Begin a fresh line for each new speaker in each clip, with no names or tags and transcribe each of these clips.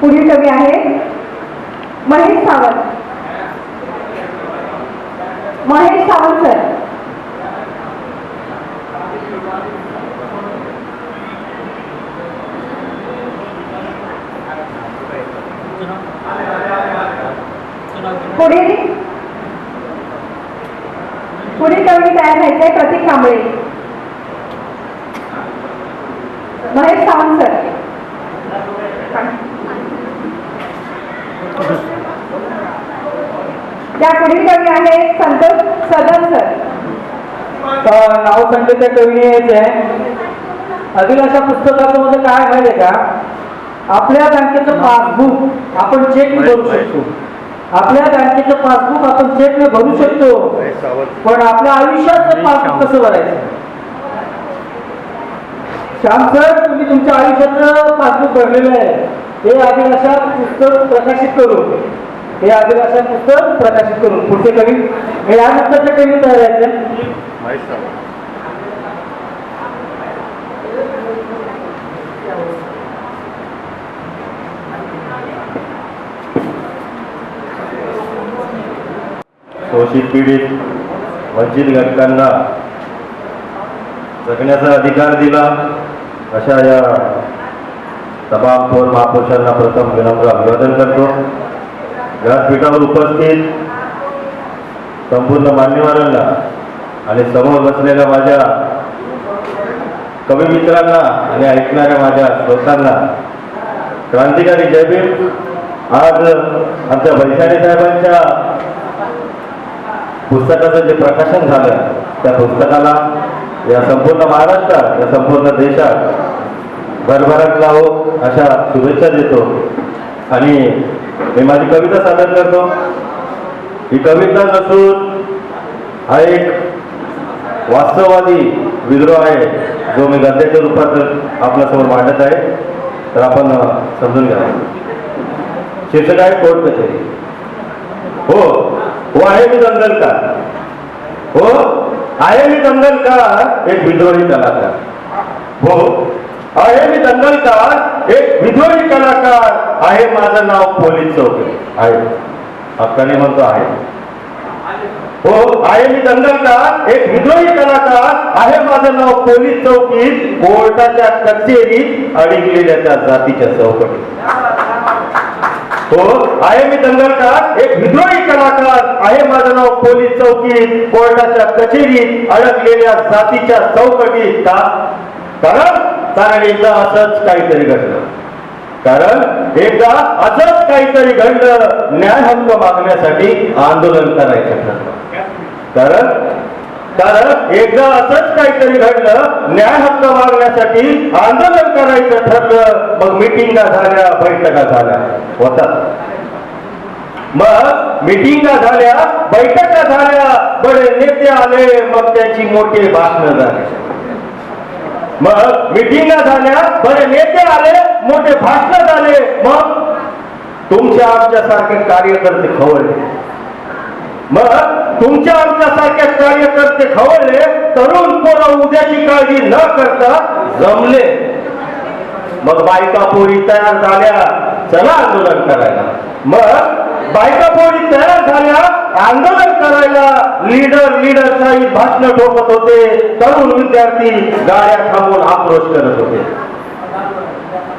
पुढील कवी आहे महेश सावंत. महेश सावंत सर. पुढील पुढील कवी तयार व्हायचे प्रतीक कांबळे. महेश सावंत सर. त्या पुढील कवी आहे संतोष सदन सर.
नाव सांगते त्या कवीने यायचे आहे. अभिलाषा पुस्तकाचं म्हणजे काय माहितीये का? आपल्या बँकेचं पासबुक आपण चेक भरू शकतो. आपल्या बँकेचं पासबुक आपण चेकने भरू शकतो. पण आपल्या आयुष्याचं पासबुक कसं भरायचं? श्याम सर तुम्ही तुमच्या आयुष्याचं पासबुक भरलेलं आहे. हे अभिलाषा पुस्तक प्रकाशित करू हे अभिलाषा पुस्तक प्रकाशित करू पुढचे कवी हे यानंतरचे कवी तयार व्हायचे
शोषित पीडित वंचित घटकांना जगण्याचा अधिकार दिला अशा या तमाम थोर महापुरुषांना प्रथम विनम्र अभिवादन करतो. व्यासपीठावर उपस्थित संपूर्ण मान्यवरांना आणि समोर बसलेल्या माझ्या कवी मित्रांना आणि ऐकणाऱ्या माझ्या श्रोतांना क्रांतिकारी जयभीम आज आमच्या वैशाली साहेबांच्या पुस्तकाचं जे प्रकाशन झालं त्या पुस्तकाला या संपूर्ण महाराष्ट्रात या संपूर्ण देशात भरभराट लावो अशा शुभेच्छा देतो. आणि मी माझी कविता सादर करतो. ही कविता नसून हा एक वास्तववादी विद्रोह आहे जो मी गद्याच्या रूपात आपल्यासमोर मांडत आहे. तर आपण समजून घ्या. शीर्षक आहे कोर्ट कचेरी. हो हो आहे मी दंगलकार. हो आहे मी दंगलकार एक विद्रोही कलाकार. हो. हो. आहे मी दंगलकार एक विद्रोही कलाकार. आहे माझं नाव पोलीस चौके. आहे. हक्काने म्हणतो आहे. हो आहे मी दंगलकार एक विद्रोही कलाकार. आहे माझं नाव पोलीस चौकीत कोर्टाच्या कचेरीत अडकलेल्या त्या जातीच्या चौकटीत. हो आहे मी दंगलकार एक विद्रोही कलाकार. आहे माझं नाव पोलीस चौकीत कोर्टाच्या कचेरीत अडकलेल्या जातीच्या चौकटीत. का? कारण कारण एकदा असंच काहीतरी घडलं. कारण एकदा असंच काहीतरी घडलं न्याय हक्क मागण्यासाठी आंदोलन करायचं ठरलं. कारण कारण एकदा असंच काहीतरी घडलं न्याय हक्क मागण्यासाठी आंदोलन करायचं ठरलं मग मिटिंगा झाल्या बैठका झाल्या. होतात मग मिटिंगा झाल्या बैठका झाल्या बडे नेते आले मग त्यांची मोठे भाषण झाले. मग मिटिंगा झाल्या बरे नेते आले मोठे भाषण झाले मग तुमच्या आमच्यासारखे कार्यकर्ते खवळले. मग तुमच्या आमच्यासारख्या कार्यकर्ते खवळले तरुण पोरं उद्याची काळजी न करता जमले. मग बायका पोरी तयार झाल्या चला आंदोलन करायला. मग बायका पोरी तयार झाल्या आंदोलन करायला लीडर लीडर साहिब भाषण ठोकत होते. तरुण विद्यार्थी गाड्या थांबून आक्रोश करत होते.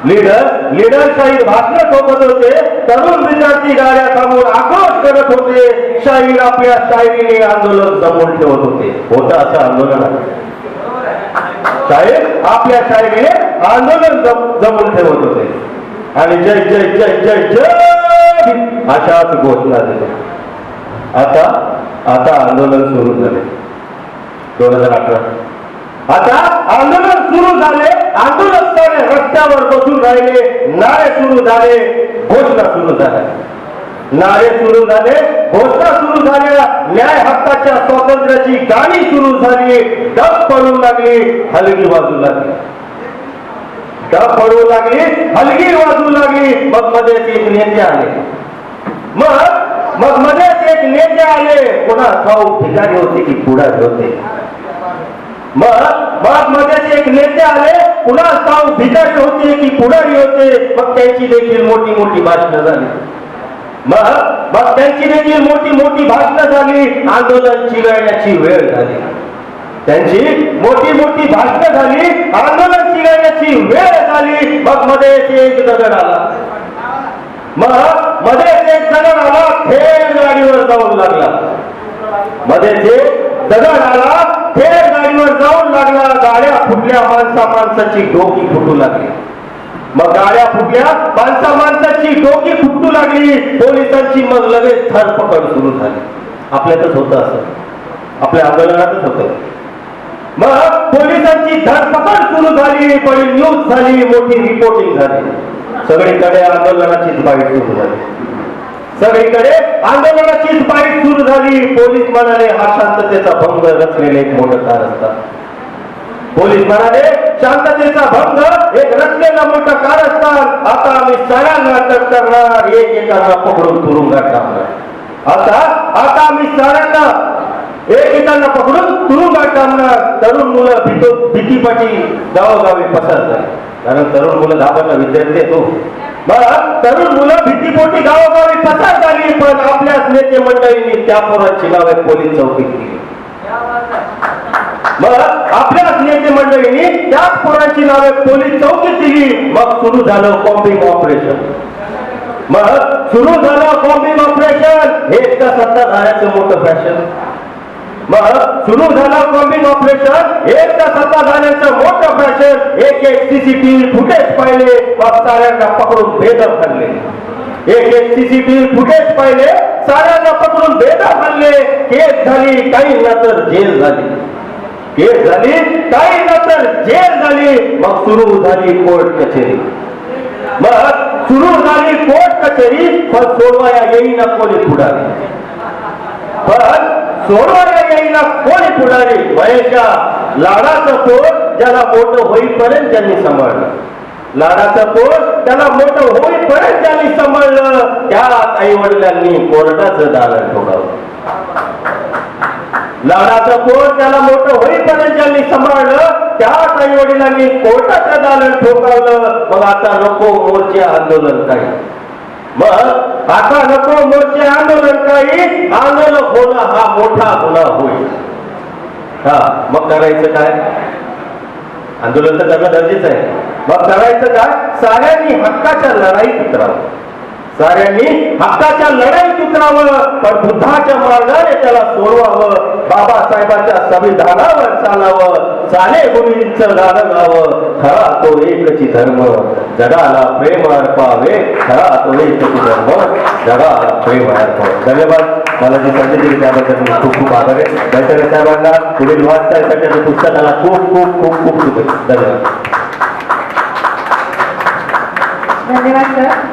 लीडर लीडर शाहीर भाषण ठोकत होते. तरुण विद्यार्थी गाड्या थांबून आक्रोश करत होते. शाहीर आपल्या शाहिरीने आंदोलन जमवून ठेवत होते. होतं असं आंदोलन. साहेब आपल्या शाहिरीने आंदोलन जम- जमवून ठेवत होते. आणि जय जय जय जय जय अशाच घोषणा दिल्या आता आता आंदोलन सुरू झाले. दोन हजार अठरा आता आंदोलन सुरू झाले. आंदोलन रस्त्यावर बसून राहिले. नारे सुरू झाले. घोषणा सुरू झाल्या. नारे सुरू झाले. घोषणा सुरू झाल्या न्याय हक्काच्या स्वातंत्र्याची गाणी सुरू झाली. डब पडू लागली. हलगी वाजू लागली. डब पडू लागली. हलगी वाजू लागली. मग मध्ये ती नेते आले. मग मग मध्येच एक नेते आले. पुन्हा खाऊ ठिकाणी होते की पुढारी होते मग मग मध्येच एक नेते आले. पुन्हा खाऊ भिकारी होते की पुढारी होते मग त्यांची देखील मोठी मोठी भाषणं झाली. मग मग त्यांची देखील मोठी मोठी भाषणं झाली. आंदोलन चिघळण्याची वेळ झाली. त्यांची मोठी मोठी भाषणं झाली. आंदोलन चिघळण्याची वेळ झाली. मग मध्ये एक दगड आला. मग मध्ये एक थेट गाडीवर जाऊन लागला. मध्ये ते दगड आला थेट गाडीवर जाऊन लागला. गाड्या फुटल्या माणसा माणसाची डोकी फुटू लागली. मग गाड्या फुटल्या माणसा माणसाची डोकी फुटू लागली. पोलिसांची मग लगेच धरपकड सुरू झाली. आपल्यातच होतं असं. आपल्या आंदोलनातच होतं. मग पोलिसांची धरपकड सुरू झाली. पण न्यूज झाली मोठी रिपोर्टिंग झाली. सगळीकडे आंदोलनाची बाईट सुरू झाली. सगळीकडे आंदोलनाची बाईट सुरू झाली. पोलीस म्हणाले हा शांततेचा भंग रचलेले एक मोठं कारस्थान पोलीस म्हणाले शांततेचा भंग एक रचलेला मोठा कारस्थान आता आम्ही सगळ्यांना अटक करणार. एकेकांना पकडून तुरुंगात टाकणार. आता आता आम्ही सगळ्यांना एकेकांना पकडून तुरुंगात टाकणार. तरुण मुलं भीतो भीतीपाठी गावोगावी पसरतात. कारण तरुण मुलं दाबायला विद्यार्थी आहे तो हो. तरुण मुलं भीतीपोटी गावोगावी पसार झाली पण आपल्याच नेते मंडळींनी त्या पोरांची नावे पोलीस चौकीत केली. मग आपल्याच नेते मंडळींनी त्याच पोरांची नावे पोलीस चौकीत दिली. मग सुरू झालं कॉम्बिंग ऑपरेशन. मग सुरू झालं कॉम्बिंग ऑपरेशन. हे का सत्ताधाऱ्याचं मोठं फॅशन. मग सुरू झाला कॉम्बिंग ऑपरेशन एक तासाचा झाल्याचं मोठं ऑपरेशन एक एक सीसीटीव्ही फुटेज पाहिले. मग साऱ्यांना पकडून भेदर खाल्ले एक एक सीसीटीव्ही फुटेज पाहिले. साऱ्यांना पकडून भेदर खाल्ले केस झाली काही नंतर जेल झाली. केस झाली काही नंतर जेल झाली. मग सुरू झाली कोर्ट कचेरी. मग सुरू झाली कोर्ट कचेरी पण सोडवाया येईना कोणी पुढारी. पण सोडवायला येईना कोणी पुढारी? महेशा लाडाचं पोट ज्याला मोठं होईपर्यंत त्यांनी सांभाळलं. लाडाचं पोट त्याला मोठं होईपर्यंत त्यांनी सांभाळलं. त्यात आई वडिलांनी कोर्टाचं दालन ठोकावलं लाडाचं पोट त्याला मोठं होईपर्यंत ज्यांनी सांभाळलं. त्याच आई वडिलांनी कोर्टाचं दालन ठोकावलं. मग आता नको मोर्चे आंदोलन काही. आता नको मोर्चे आंदोलन काही. आंदोलन होणं हा मोठा गुन्हा होईल हा मग करायचं काय? आंदोलन तर करणं गरजेचं आहे. मग करायचं काय? साऱ्यांनी हक्काच्या लढाईत उतरावं. साऱ्यांनी हक्काच्या लढाईत उतरावं. पण बुद्धाच्या मार्गाने त्याला सोडवावं. बाबासाहेबांच्या संविधानावर चालावं. चाले गुरुंच गाणं गावं. खरा तो एकची धर्म. जगाला प्रेम अर्पावे. खरा तो एकची धर्म. जगाला प्रेम अर्पावे धन्यवाद. मला जी संधी दिली त्याबद्दल मी खूप खूप आभार आहे. बैठक साहेबांना पुढील वाचता पुस्तकाला खूप खूप खूप खूप शुभेच्छा. धन्यवाद.
धन्यवाद सर